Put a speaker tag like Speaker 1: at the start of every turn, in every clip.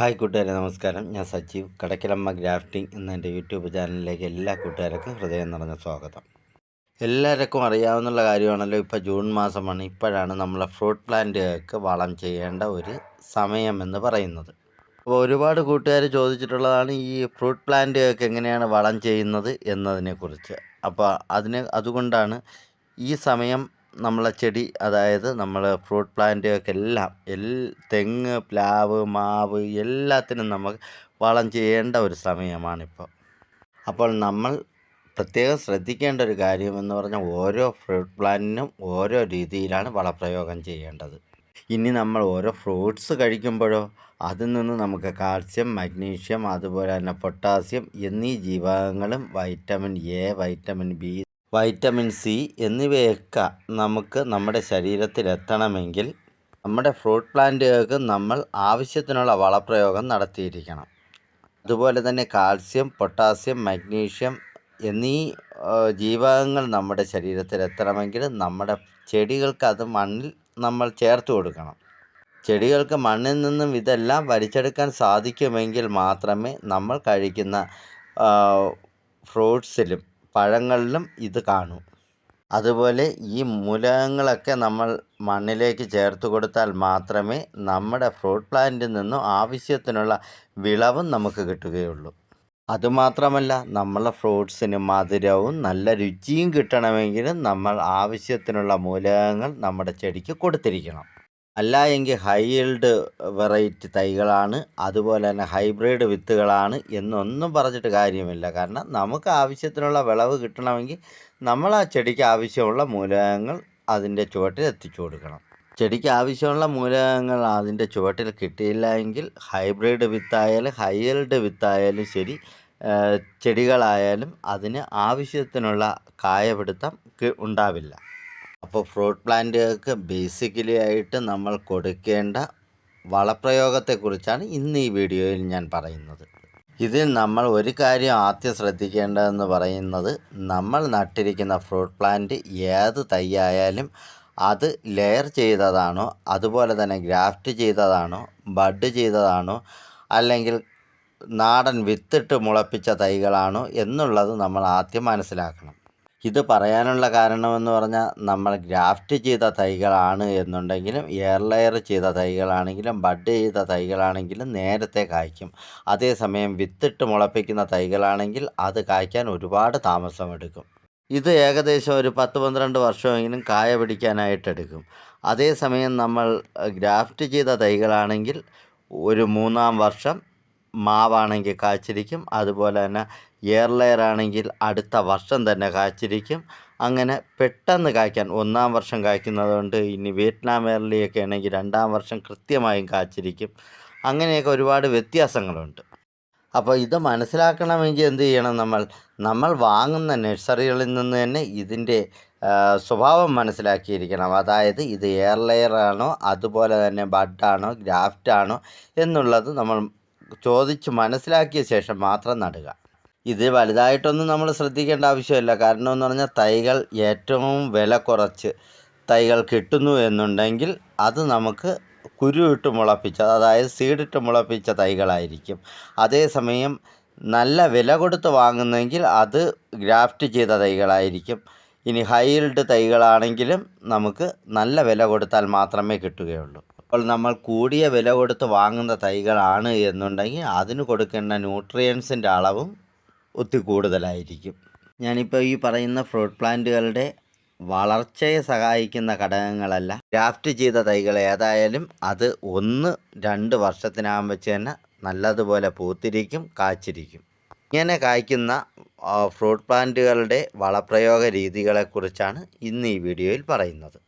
Speaker 1: Hi കൂട്ടുകാരെ നമസ്കാരം. ഞാൻ സജീവ്. കടക്കിലമ്മ ഗ്രാഫ്റ്റിംഗ് എന്ന എന്റെ യൂട്യൂബ് ചാനലിലേക്ക് എല്ലാ കൂട്ടുകാർക്കും ഹൃദയം നിറഞ്ഞ സ്വാഗതം. എല്ലാവർക്കും അറിയാവുന്ന കാര്യമാണല്ലോ ഇപ്പോൾ ജൂൺ മാസമാണ്. ഇപ്പോഴാണ് നമ്മളെ ഫ്രൂട്ട് പ്ലാന്റുകൾക്ക് വളം ചെയ്യേണ്ട ഒരു സമയമെന്ന് പറയുന്നത്. അപ്പോൾ ഒരുപാട് കൂട്ടുകാർ ചോദിച്ചിട്ടുള്ളതാണ് ഈ ഫ്രൂട്ട് പ്ലാന്റുകൾക്ക് എങ്ങനെയാണ് വളം ചെയ്യുന്നത് എന്നതിനെക്കുറിച്ച്. അപ്പോൾ അതിന് അതുകൊണ്ടാണ് ഈ സമയം നമ്മളെ ചെടി അതായത് നമ്മൾ ഫ്രൂട്ട് പ്ലാന്റ് ഒക്കെ എല്ലാം എൽ തെങ്ങ് പ്ലാവ് മാവ് എല്ലാത്തിനും നമ്മൾ വളം ചെയ്യേണ്ട ഒരു സമയമാണിപ്പോൾ. അപ്പോൾ നമ്മൾ പ്രത്യേകം ശ്രദ്ധിക്കേണ്ട ഒരു കാര്യം എന്ന് പറഞ്ഞാൽ ഓരോ ഫ്രൂട്ട് പ്ലാന്റിനും ഓരോ രീതിയിലാണ് വളപ്രയോഗം ചെയ്യേണ്ടത്. ഇനി നമ്മൾ ഓരോ ഫ്രൂട്ട്സ് കഴിക്കുമ്പോഴോ അതിൽ നിന്ന് നമുക്ക് കാൽസ്യം മഗ്നീഷ്യം അതുപോലെ തന്നെ പൊട്ടാസ്യം എന്നീ ജീവകങ്ങളും vitamin A vitamin B vitamin C എന്നിവയൊക്കെ നമുക്ക് നമ്മുടെ ശരീരത്തിൽ എത്തണമെങ്കിൽ നമ്മുടെ ഫ്രൂട്ട് പ്ലാന്റുകൾക്ക് നമ്മൾ ആവശ്യത്തിനുള്ള വളപ്രയോഗം നടത്തിയിരിക്കണം. അതുപോലെ തന്നെ കാൽസ്യം പൊട്ടാസ്യം മഗ്നീഷ്യം എന്നീ ജീവകങ്ങൾ നമ്മുടെ ശരീരത്തിൽ എത്തണമെങ്കിൽ നമ്മുടെ ചെടികൾക്ക് അത് മണ്ണിൽ നമ്മൾ ചേർത്ത് കൊടുക്കണം. ചെടികൾക്ക് മണ്ണിൽ നിന്നും ഇതെല്ലാം വലിച്ചെടുക്കാൻ സാധിക്കുമെങ്കിൽ മാത്രമേ നമ്മൾ കഴിക്കുന്ന ഫ്രൂട്ട്സിലും പഴങ്ങളിലും ഇത് കാണും. അതുപോലെ ഈ മൂലകങ്ങളൊക്കെ നമ്മൾ മണ്ണിലേക്ക് ചേർത്ത് കൊടുത്താൽ മാത്രമേ നമ്മുടെ ഫ്രൂട്ട് പ്ലാന്റിൽ നിന്നും ആവശ്യത്തിനുള്ള വിളവും നമുക്ക് കിട്ടുകയുള്ളൂ. അതുമാത്രമല്ല നമ്മളെ ഫ്രൂട്ട്സിന് മധുരവും നല്ല രുചിയും കിട്ടണമെങ്കിൽ നമ്മൾ ആവശ്യത്തിനുള്ള മൂലകങ്ങൾ നമ്മുടെ ചെടിക്ക് കൊടുത്തിരിക്കണം. അല്ല എങ്കിൽ ഹൈ ഈൽഡ് വെറൈറ്റി തൈകളാണ് അതുപോലെ തന്നെ ഹൈബ്രിഡ് വിത്തുകളാണ് എന്നൊന്നും പറഞ്ഞിട്ട് കാര്യമില്ല. കാരണം നമുക്ക് ആവശ്യത്തിനുള്ള വിളവ് കിട്ടണമെങ്കിൽ നമ്മൾ ആ ചെടിക്ക് ആവശ്യമുള്ള മൂലകങ്ങൾ അതിന്റെ ചുവട്ടിൽ എത്തിച്ചു കൊടുക്കണം. ചെടിക്ക് ആവശ്യമുള്ള മൂലകങ്ങൾ അതിന്റെ ചുവട്ടിൽ കിട്ടിയില്ല എങ്കിൽ ഹൈബ്രിഡ് വിത്തായാലും ഹൈ ഈൽഡ് വിത്തായാലും ശരി ചെടികളായാലും അതിന് ആവശ്യത്തിനുള്ള കായപിടുത്തം ഉണ്ടാവില്ല. അപ്പോൾ ഫ്രൂട്ട് പ്ലാന്റുകൾക്ക് ബേസിക്കലി ആയിട്ട് നമ്മൾ കൊടുക്കേണ്ട വളപ്രയോഗത്തെക്കുറിച്ചാണ് ഇന്ന് ഈ വീഡിയോയിൽ ഞാൻ പറയുന്നത്. ഇതിൽ നമ്മൾ ഒരു കാര്യം ആദ്യം ശ്രദ്ധിക്കേണ്ടതെന്ന് പറയുന്നത് നമ്മൾ നട്ടിരിക്കുന്ന ഫ്രൂട്ട് പ്ലാന്റ് ഏത് തൈയായാലും അത് ലെയർ ചെയ്തതാണോ അതുപോലെ തന്നെ ഗ്രാഫ്റ്റ് ചെയ്തതാണോ ബഡ് ചെയ്തതാണോ അല്ലെങ്കിൽ നാടൻ വിത്തിട്ട് മുളപ്പിച്ച തൈകളാണോ എന്നുള്ളത് നമ്മൾ ആദ്യം മനസ്സിലാക്കണം. ഇത് പറയാനുള്ള കാരണമെന്ന് പറഞ്ഞാൽ നമ്മൾ ഗ്രാഫ്റ്റ് ചെയ്ത തൈകളാണ് എന്നുണ്ടെങ്കിലും എയർ ലെയർ ചെയ്ത തൈകളാണെങ്കിലും ബഡ് ചെയ്ത തൈകളാണെങ്കിലും നേരത്തെ കായ്ക്കും. അതേസമയം വിത്തിട്ട് മുളപ്പിക്കുന്ന തൈകളാണെങ്കിൽ അത് കായ്ക്കാൻ ഒരുപാട് താമസമെടുക്കും. ഇത് ഏകദേശം ഒരു പത്ത് പന്ത്രണ്ട് വർഷമെങ്കിലും കായ പിടിക്കാനായിട്ടെടുക്കും അതേസമയം നമ്മൾ ഗ്രാഫ്റ്റ് ചെയ്ത തൈകളാണെങ്കിൽ ഒരു മൂന്നാം വർഷം മാവാണെങ്കിൽ കായ്ച്ചിരിക്കും അതുപോലെ തന്നെ എയർ ലെയർ ആണെങ്കിൽ അടുത്ത വർഷം തന്നെ കായ്ച്ചിരിക്കും അങ്ങനെ പെട്ടെന്ന് കായ്ക്കാൻ ഒന്നാം വർഷം കായ്ക്കുന്നതുകൊണ്ട് ഇനി വിയറ്റ്നാം എയർലിയൊക്കെ ആണെങ്കിൽ രണ്ടാം വർഷം കൃത്യമായും കായ്ച്ചിരിക്കും അങ്ങനെയൊക്കെ ഒരുപാട് വ്യത്യാസങ്ങളുണ്ട്. അപ്പോൾ ഇത് മനസ്സിലാക്കണമെങ്കിൽ എന്ത് ചെയ്യണം നമ്മൾ? നമ്മൾ വാങ്ങുന്ന നഴ്സറികളിൽ നിന്ന് തന്നെ ഇതിന്റെ സ്വഭാവം മനസ്സിലാക്കിയിരിക്കണം. അതായത് ഇത് എയർ ലെയർ ആണോ അതുപോലെ തന്നെ ബഡാണോ ഗ്രാഫ്റ്റാണോ എന്നുള്ളത് നമ്മൾ ചോദിച്ച് മനസ്സിലാക്കിയ ശേഷം മാത്രം നടുക. ഇത് വലുതായിട്ടൊന്നും നമ്മൾ ശ്രദ്ധിക്കേണ്ട ആവശ്യമില്ല. കാരണം എന്ന് പറഞ്ഞാൽ തൈകൾ ഏറ്റവും വില കുറച്ച് തൈകൾ കിട്ടുന്നു എന്നുണ്ടെങ്കിൽ അത് നമുക്ക് കുരുവിട്ട് മുളപ്പിച്ച അതായത് സീഡിട്ട് മുളപ്പിച്ച തൈകളായിരിക്കും. അതേസമയം നല്ല വില കൊടുത്ത് വാങ്ങുന്നെങ്കിൽ അത് ഗ്രാഫ്റ്റ് ചെയ്ത തൈകളായിരിക്കും. ഇനി ഹൈൽഡ് തൈകളാണെങ്കിലും നമുക്ക് നല്ല വില കൊടുത്താൽ മാത്രമേ കിട്ടുകയുള്ളൂ. അപ്പോൾ നമ്മൾ കൂടിയ വില കൊടുത്ത് വാങ്ങുന്ന തൈകളാണ് എന്നുണ്ടെങ്കിൽ അതിന് കൊടുക്കേണ്ട ന്യൂട്രിയൻസിന്റെ അളവും ഒത്തിരി കൂടുതലായിരിക്കും ഞാനിപ്പോൾ ഈ പറയുന്ന ഫ്രൂട്ട് പ്ലാന്റുകളുടെ വളർച്ചയെ സഹായിക്കുന്ന ഘടകങ്ങളല്ല ഗ്രാഫ്റ്റ് ചെയ്ത തൈകൾ ഏതായാലും അത് ഒന്ന് രണ്ട് വർഷത്തിനകം വെച്ച് തന്നെ നല്ലതുപോലെ പൂത്തിരിക്കും കാച്ചിരിക്കും. ഇങ്ങനെ കായ്ക്കുന്ന ഫ്രൂട്ട് പ്ലാന്റുകളുടെ വളപ്രയോഗ രീതികളെക്കുറിച്ചാണ് ഇന്ന് ഈ വീഡിയോയിൽ പറയുന്നത്.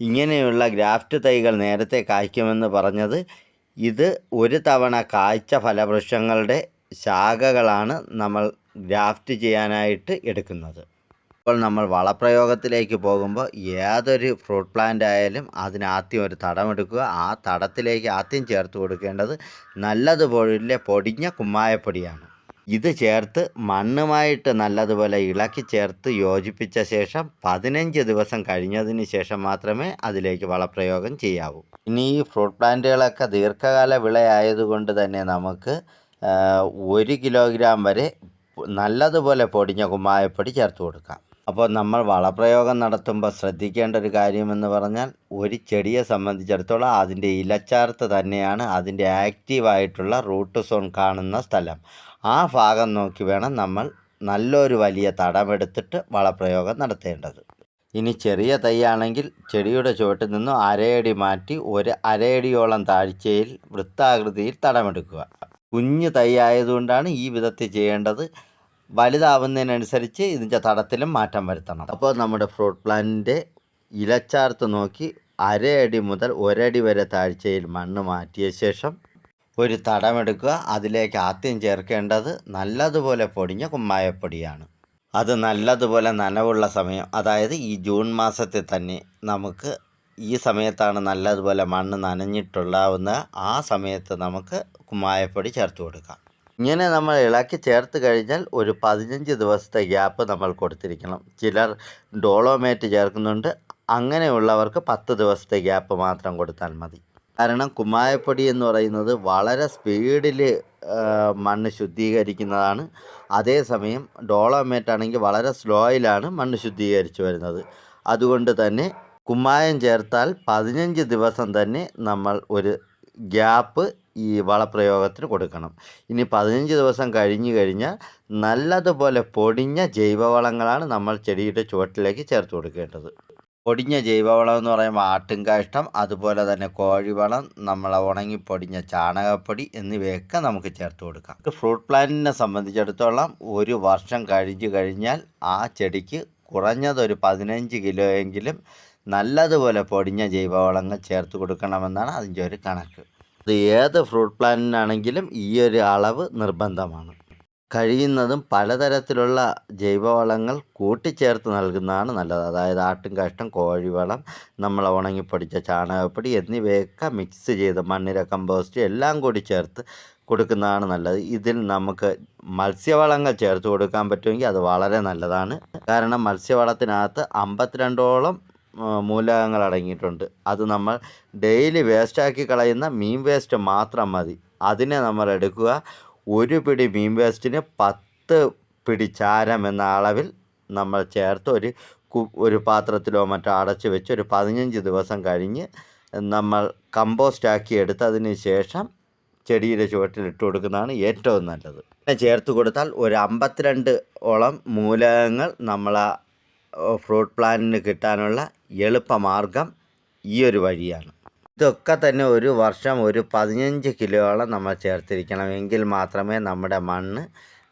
Speaker 1: ഇങ്ങനെയുള്ള ഗ്രാഫ്റ്റ് തൈകൾ നേരത്തെ കായ്ക്കുമെന്ന് പറഞ്ഞത് ഇത് ഒരു തവണ കായ്ച്ച ഫലവൃക്ഷങ്ങളുടെ ശാഖകളാണ് നമ്മൾ ഗ്രാഫ്റ്റ് ചെയ്യാനായിട്ട് എടുക്കുന്നത്. ഇപ്പോൾ നമ്മൾ വളപ്രയോഗത്തിലേക്ക് പോകുമ്പോൾ ഏതൊരു ഫ്രൂട്ട് പ്ലാന്റ് ആയാലും അതിനാദ്യം ഒരു തടമെടുക്കുക. ആ തടത്തിലേക്ക് ആദ്യം ചേർത്ത് കൊടുക്കേണ്ടത് നല്ലതുപോലെ പൊടിഞ്ഞ കുമ്മായപ്പൊടിയാണ്. ഇത് ചേർത്ത് മണ്ണുമായിട്ട് നല്ലതുപോലെ ഇളക്കി ചേർത്ത് യോജിപ്പിച്ച ശേഷം പതിനഞ്ച് ദിവസം കഴിഞ്ഞതിന് ശേഷം മാത്രമേ അതിലേക്ക് വളപ്രയോഗം ചെയ്യാവൂ. ഇനി ഈ ഫ്രൂട്ട് പ്ലാന്റുകളൊക്കെ ദീർഘകാല വിളയായതുകൊണ്ട് തന്നെ നമുക്ക് ഒരു കിലോഗ്രാം വരെ നല്ലതുപോലെ പൊടിഞ്ഞ കുമ്മായപ്പൊടി ചേർത്ത് കൊടുക്കാം. അപ്പോൾ നമ്മൾ വളപ്രയോഗം നടത്തുമ്പോൾ ശ്രദ്ധിക്കേണ്ട ഒരു കാര്യമെന്ന് പറഞ്ഞാൽ ഒരു ചെടിയെ സംബന്ധിച്ചിടത്തോളം അതിന്റെ ഇലച്ചാർത്ത് തന്നെയാണ് അതിന്റെ ആക്റ്റീവായിട്ടുള്ള റൂട്ട് സോൺ കാണുന്ന സ്ഥലം. ആ ഭാഗം നോക്കി വേണം നമ്മൾ നല്ലൊരു വലിയ തടമെടുത്തിട്ട് വളപ്രയോഗം നടത്തേണ്ടത്. ഇനി ചെറിയ തൈയാണെങ്കിൽ ചെടിയുടെ ചുവട്ടിൽ നിന്നും അരയടി മാറ്റി ഒരു അരയടിയോളം താഴ്ചയിൽ വൃത്താകൃതിയിൽ തടമെടുക്കുക. കുഞ്ഞു തൈ ആയതുകൊണ്ടാണ് ഈ വിധത്തിൽ ചെയ്യേണ്ടത്. വലുതാവുന്നതിനനുസരിച്ച് ഇതിന്റെ തടത്തിലും മാറ്റം വരുത്തണം. അപ്പോൾ നമ്മുടെ ഫ്രൂട്ട് പ്ലാന്റിന്റെ ഇലച്ചാർത്ത് നോക്കി അരയടി മുതൽ ഒരടി വരെ താഴ്ചയിൽ മണ്ണ് മാറ്റിയ ശേഷം ഒരു തടമെടുക്കുക. അതിലേക്ക് ആദ്യം ചേർക്കേണ്ടത് നല്ലതുപോലെ പൊടിഞ്ഞ കുമ്മായപ്പൊടിയാണ്. അത് നല്ലതുപോലെ നനവുള്ള സമയം അതായത് ഈ ജൂൺ മാസത്തിൽ തന്നെ നമുക്ക് ഈ സമയത്താണ് നല്ലതുപോലെ മണ്ണ് നനഞ്ഞിട്ടുണ്ടാവുന്ന ആ സമയത്ത് നമുക്ക് കുമ്മായപ്പൊടി ചേർത്ത് കൊടുക്കാം. ഇങ്ങനെ നമ്മൾ ഇളക്കി ചേർത്ത് കഴിഞ്ഞാൽ ഒരു പതിനഞ്ച് ദിവസത്തെ ഗ്യാപ്പ് നമ്മൾ കൊടുത്തിരിക്കണം. ചിലർ ഡോളോമേറ്റ് ചേർക്കുന്നുണ്ട്. അങ്ങനെയുള്ളവർക്ക് പത്ത് ദിവസത്തെ ഗ്യാപ്പ് മാത്രം കൊടുത്താൽ മതി. കാരണം കുമ്മായപ്പൊടി എന്ന് പറയുന്നത് വളരെ സ്പീഡിൽ മണ്ണ് ശുദ്ധീകരിക്കുന്നതാണ്. അതേസമയം ഡോളോമേറ്റ് ആണെങ്കിൽ വളരെ സ്ലോയിലാണ് മണ്ണ് ശുദ്ധീകരിച്ച് വരുന്നത്. അതുകൊണ്ട് തന്നെ കുമ്മായം ചേർത്താൽ പതിനഞ്ച് ദിവസം തന്നെ നമ്മൾ ഒരു ഗ്യാപ്പ് ഈ വളപ്രയോഗത്തിന് കൊടുക്കണം. ഇനി പതിനഞ്ച് ദിവസം കഴിഞ്ഞു കഴിഞ്ഞാൽ നല്ലതുപോലെ പൊടിഞ്ഞ ജൈവവളങ്ങളാണ് നമ്മൾ ചെടിയുടെ ചുവട്ടിലേക്ക് ചേർത്ത് കൊടുക്കേണ്ടത്. പൊടിഞ്ഞ ജൈവവളം എന്ന് പറയുമ്പോൾ ആട്ടിൻകാഷ്ടം അതുപോലെ തന്നെ കോഴിവളം നമ്മൾ ഉണങ്ങി പൊടിഞ്ഞ ചാണകപ്പൊടി എന്നിവയൊക്കെ നമുക്ക് ചേർത്ത് കൊടുക്കാം. ഫ്രൂട്ട് പ്ലാന്റിനെ സംബന്ധിച്ചിടത്തോളം ഒരു വർഷം കഴിഞ്ഞു കഴിഞ്ഞാൽ ആ ചെടിക്ക് കുറഞ്ഞതൊരു പതിനഞ്ച് കിലോ എങ്കിലും നല്ലതുപോലെ പൊടിഞ്ഞ ജൈവവളങ്ങൾ ചേർത്ത് കൊടുക്കണമെന്നാണ് അതിന്റെ ഒരു കണക്ക്. ഏത് ഫ്രൂട്ട് പ്ലാന്റിനാണെങ്കിലും ഈ ഒരു അളവ് നിർബന്ധമാണ്. കഴിയുന്നതും പലതരത്തിലുള്ള ജൈവവളങ്ങൾ കൂട്ടിച്ചേർത്ത് നൽകുന്നതാണ് നല്ലത്. അതായത് ആട്ടും കാഷ്ടം കോഴിവളം നമ്മൾ ഉണങ്ങിപ്പൊടിച്ച ചാണകപ്പൊടി എന്നിവയൊക്കെ മിക്സ് ചെയ്ത് മണ്ണിര കമ്പോസ്റ്റ് എല്ലാം കൂടി ചേർത്ത് കൊടുക്കുന്നതാണ് നല്ലത്. ഇതിൽ നമുക്ക് മത്സ്യവളങ്ങൾ ചേർത്ത് കൊടുക്കാൻ പറ്റുമെങ്കിൽ അത് വളരെ നല്ലതാണ്. കാരണം മത്സ്യവളത്തിനകത്ത് അമ്പത്തിരണ്ടോളം മൂലകങ്ങൾ അടങ്ങിയിട്ടുണ്ട്. അത് നമ്മൾ ഡെയിലി വേസ്റ്റാക്കി കളയുന്ന മീൻ വേസ്റ്റ് മാത്രം മതി. അതിനെ നമ്മൾ എടുക്കുക. ഒരു പിടി മീൻ വേസ്റ്റിന് പത്ത് പിടി ചാരം എന്ന അളവിൽ നമ്മൾ ചേർത്ത് ഒരു ഒരു പാത്രത്തിലോ മറ്റോ അടച്ച് വെച്ച് ഒരു പതിനഞ്ച് ദിവസം കഴിഞ്ഞ് നമ്മൾ കമ്പോസ്റ്റാക്കി എടുത്തതിന് ശേഷം ചെടിയുടെ ചുവട്ടിൽ ഇട്ട് കൊടുക്കുന്നതാണ് ഏറ്റവും നല്ലത്. ചേർത്ത് കൊടുത്താൽ ഒരു അമ്പത്തിരണ്ട് ഓളം മൂലകങ്ങൾ നമ്മൾ ഫ്രൂട്ട് പ്ലാന്റിന് കിട്ടാനുള്ള എളുപ്പമാർഗം ഈ ഒരു വഴിയാണ്. ഇതൊക്കെ തന്നെ ഒരു വർഷം ഒരു പതിനഞ്ച് കിലോയോളം നമ്മൾ ചേർത്തിരിക്കണം. എങ്കിൽ മാത്രമേ നമ്മുടെ മണ്ണ്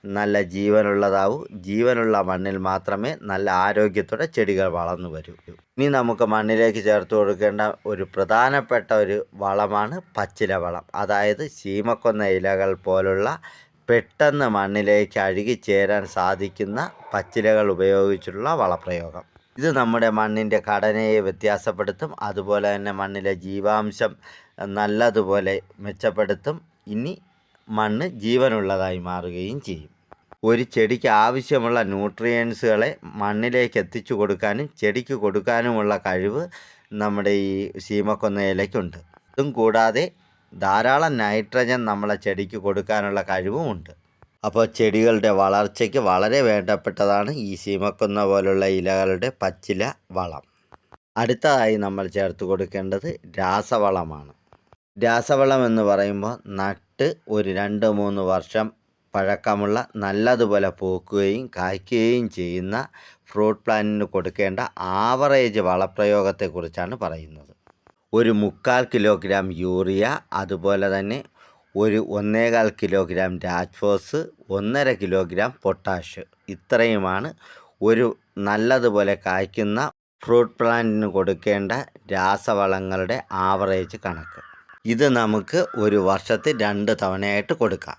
Speaker 1: നല്ല ജീവനുള്ളതാവൂ. ജീവനുള്ള മണ്ണിൽ മാത്രമേ നല്ല ആരോഗ്യത്തോടെ ചെടികൾ വളർന്നു വരൂ. ഇനി നമുക്ക് മണ്ണിലേക്ക് ചേർത്ത് കൊടുക്കേണ്ട ഒരു പ്രധാനപ്പെട്ട ഒരു വളമാണ് പച്ചില വളം അതായത് ശീമക്കൊന്ന ഇലകൾ പോലുള്ള പെട്ടെന്ന് മണ്ണിലേക്ക് അഴുകി ചേരാൻ സാധിക്കുന്ന പച്ചിലകൾ ഉപയോഗിച്ചുള്ള വളപ്രയോഗം. ഇത് നമ്മുടെ മണ്ണിന്റെ ഘടനയെ വ്യത്യാസപ്പെടുത്തും അതുപോലെ തന്നെ മണ്ണിലെ ജീവാംശം നല്ലതുപോലെ മെച്ചപ്പെടുത്തും ഇനി മണ്ണ് ജീവനുള്ളതായി മാറുകയും ചെയ്യും. ഒരു ചെടിക്ക് ആവശ്യമുള്ള ന്യൂട്രിയൻസുകളെ മണ്ണിലേക്ക് എത്തിച്ചു കൊടുക്കാനും ചെടിക്ക് കൊടുക്കാനുമുള്ള കഴിവ് നമ്മുടെ ഈ സീമക്കൊന്ന ഇലയ്ക്കുണ്ട്. ഇതും കൂടാതെ ധാരാളം നൈട്രജൻ നമ്മളെ ചെടിക്ക് കൊടുക്കാനുള്ള കഴിവുമുണ്ട്. അപ്പോൾ ചെടികളുടെ വളർച്ചയ്ക്ക് വളരെ വേണ്ടപ്പെട്ടതാണ് ഈ സീമക്കുന്ന പോലുള്ള ഇലകളുടെ പച്ചില വളം. അടുത്തതായി നമ്മൾ ചേർത്ത് കൊടുക്കേണ്ടത് രാസവളമാണ്. രാസവളം എന്ന് പറയുമ്പോൾ നട്ട് ഒരു രണ്ട് മൂന്ന് വർഷം പഴക്കമുള്ള നല്ലതുപോലെ പൂക്കുകയും കായ്ക്കുകയും ചെയ്യുന്ന ഫ്രൂട്ട് പ്ലാന്റിന് കൊടുക്കേണ്ട ആവറേജ് വളപ്രയോഗത്തെക്കുറിച്ചാണ് പറയുന്നത്. ഒരു മുക്കാൽ കിലോഗ്രാം യൂറിയ അതുപോലെ തന്നെ ഒരു ഒന്നേകാൽ കിലോഗ്രാം രാജ്ഫോസ് ഒന്നര കിലോഗ്രാം പൊട്ടാഷ്. ഇത്രയുമാണ് ഒരു നല്ലതുപോലെ കായ്ക്കുന്ന ഫ്രൂട്ട് പ്ലാന്റിന് കൊടുക്കേണ്ട രാസവളങ്ങളുടെ ആവറേജ് കണക്ക്. ഇത് നമുക്ക് ഒരു വർഷത്തിൽ രണ്ട് തവണയായിട്ട് കൊടുക്കാം.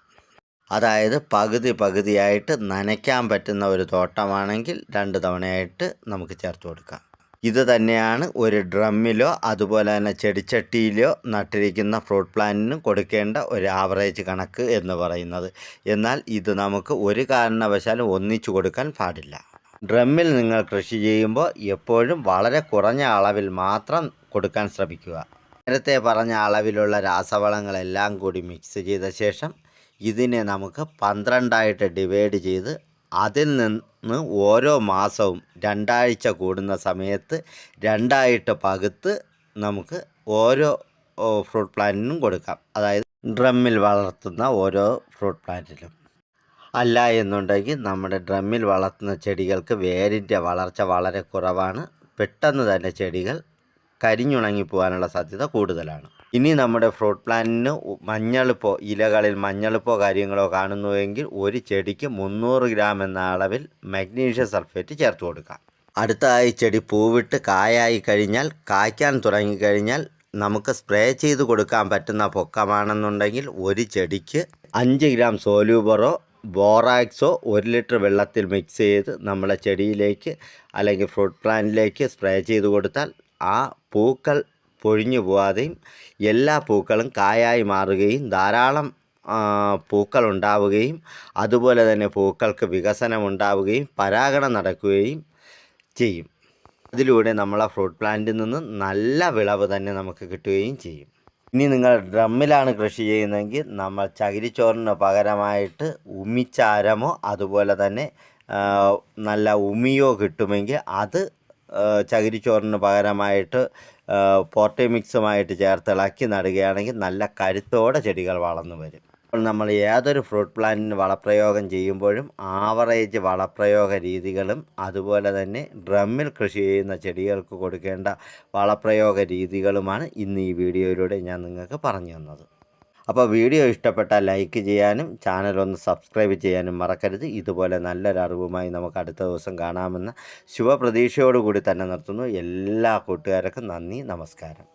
Speaker 1: അതായത് പകുതി പകുതിയായിട്ട് നനയ്ക്കാൻ പറ്റുന്ന ഒരു തോട്ടമാണെങ്കിൽ രണ്ട് തവണയായിട്ട് നമുക്ക് ചേർത്ത് കൊടുക്കാം. ഇത് തന്നെയാണ് ഒരു ഡ്രമ്മിലോ അതുപോലെ തന്നെ ചെടിച്ചട്ടിയിലോ നട്ടിരിക്കുന്ന ഫ്രൂട്ട് പ്ലാന്റിനും കൊടുക്കേണ്ട ഒരു ആവറേജ് കണക്ക് എന്ന് പറയുന്നത്. എന്നാൽ ഇത് നമുക്ക് ഒരു കാരണവശാലും ഒന്നിച്ചു കൊടുക്കാൻ പാടില്ല. ഡ്രമ്മിൽ നിങ്ങൾ കൃഷി ചെയ്യുമ്പോൾ എപ്പോഴും വളരെ കുറഞ്ഞ അളവിൽ മാത്രം കൊടുക്കാൻ ശ്രമിക്കുക. നേരത്തെ പറഞ്ഞ അളവിലുള്ള രാസവളങ്ങളെല്ലാം കൂടി മിക്സ് ചെയ്ത ശേഷം ഇതിനെ നമുക്ക് പന്ത്രണ്ടായിട്ട് ഡിവൈഡ് ചെയ്ത് അതിൽ നിന്ന് ഓരോ മാസവും രണ്ടാഴ്ച കൂടുന്ന സമയത്ത് രണ്ടായിട്ട് പകുത്ത് നമുക്ക് ഓരോ ഫ്രൂട്ട് പ്ലാന്റിനും കൊടുക്കാം. അതായത് ഡ്രമ്മിൽ വളർത്തുന്ന ഓരോ ഫ്രൂട്ട് പ്ലാന്റിലും. അല്ല എന്നുണ്ടെങ്കിൽ നമ്മുടെ ഡ്രമ്മിൽ വളർത്തുന്ന ചെടികൾക്ക് വേരിന്റെ വളർച്ച വളരെ കുറവാണ്. പെട്ടെന്ന് തന്നെ ചെടികൾ കരിഞ്ഞുണങ്ങി പോകാനുള്ള സാധ്യത കൂടുതലാണ്. ഇനി നമ്മുടെ ഫ്രൂട്ട് പ്ലാന്റിന് മഞ്ഞളിപ്പോ ഇലകളിൽ മഞ്ഞളിപ്പോ കാര്യങ്ങളോ കാണുന്നുവെങ്കിൽ ഒരു ചെടിക്ക് മുന്നൂറ് ഗ്രാം എന്ന അളവിൽ മഗ്നീഷ്യം സൾഫേറ്റ് ചേർത്ത് കൊടുക്കാം. അടുത്തതായി ചെടി പൂവിട്ട് കായായി കഴിഞ്ഞാൽ കായ്ക്കാൻ തുടങ്ങിക്കഴിഞ്ഞാൽ നമുക്ക് സ്പ്രേ ചെയ്ത് കൊടുക്കാൻ പറ്റുന്ന പൊക്കമാണെന്നുണ്ടെങ്കിൽ ഒരു ചെടിക്ക് അഞ്ച് ഗ്രാം സോലൂബറോ ബോറാക്സോ ഒരു ലിറ്റർ വെള്ളത്തിൽ മിക്സ് ചെയ്ത് നമ്മളെ ചെടിയിലേക്ക് അല്ലെങ്കിൽ ഫ്രൂട്ട് പ്ലാന്റിലേക്ക് സ്പ്രേ ചെയ്ത് കൊടുത്താൽ ആ പൂക്കൾ പൊഴിഞ്ഞു പോവാതെയും എല്ലാ പൂക്കളും കായായി മാറുകയും ധാരാളം ആ, പൂക്കൾ ഉണ്ടാവുകയും അതുപോലെ തന്നെ പൂക്കൾക്ക് വികസനം ഉണ്ടാവുകയും പരാഗണം നടക്കുകയും ചെയ്യും. അതിലൂടെ നമ്മളെ ഫ്രൂട്ട് പ്ലാന്റിൽ നിന്ന് നല്ല വിളവ് തന്നെ നമുക്ക് കിട്ടുകയും ചെയ്യും. ഇനി നിങ്ങൾ ഡ്രമ്മിലാണ് കൃഷി ചെയ്യുന്നതെങ്കിൽ നമ്മൾ ചകിരിച്ചോറിന് പകരമായിട്ട് ഉമിച്ചാരമോ അതുപോലെ തന്നെ നല്ല ഉമിയോ കിട്ടുമെങ്കിൽ അത് ആ, ചകിരിച്ചോറിന് പകരമായിട്ട് പോർട്ടി മിക്സുമായിട്ട് ചേർത്ത് ഇളക്കി നടുകയാണെങ്കിൽ നല്ല കരുത്തോടെ ചെടികൾ വളർന്നു വരും. അപ്പോൾ നമ്മൾ ഏതൊരു ഫ്രൂട്ട് പ്ലാന്റിന് വളപ്രയോഗം ചെയ്യുമ്പോഴും ആവറേജ് വളപ്രയോഗ രീതികളും അതുപോലെ തന്നെ ഡ്രമ്മിൽ കൃഷി ചെയ്യുന്ന ചെടികൾക്ക് കൊടുക്കേണ്ട വളപ്രയോഗ രീതികളുമാണ് ഇന്ന് ഈ വീഡിയോയിലൂടെ ഞാൻ നിങ്ങൾക്ക് പറഞ്ഞു തന്നത്. അപ്പോൾ വീഡിയോ ഇഷ്ടപ്പെട്ടാൽ ലൈക്ക് ചെയ്യാനും ചാനൽ ഒന്ന് സബ്സ്ക്രൈബ് ചെയ്യാനും മറക്കരുത്. ഇതുപോലെ നല്ലൊരു അറിവുമായി നമുക്ക് അടുത്ത ദിവസം കാണാമെന്ന ശുഭപ്രതീക്ഷയോടുകൂടി തന്നെ നിർത്തുന്നു. എല്ലാ കൂട്ടുകാർക്കും നന്ദി നമസ്കാരം.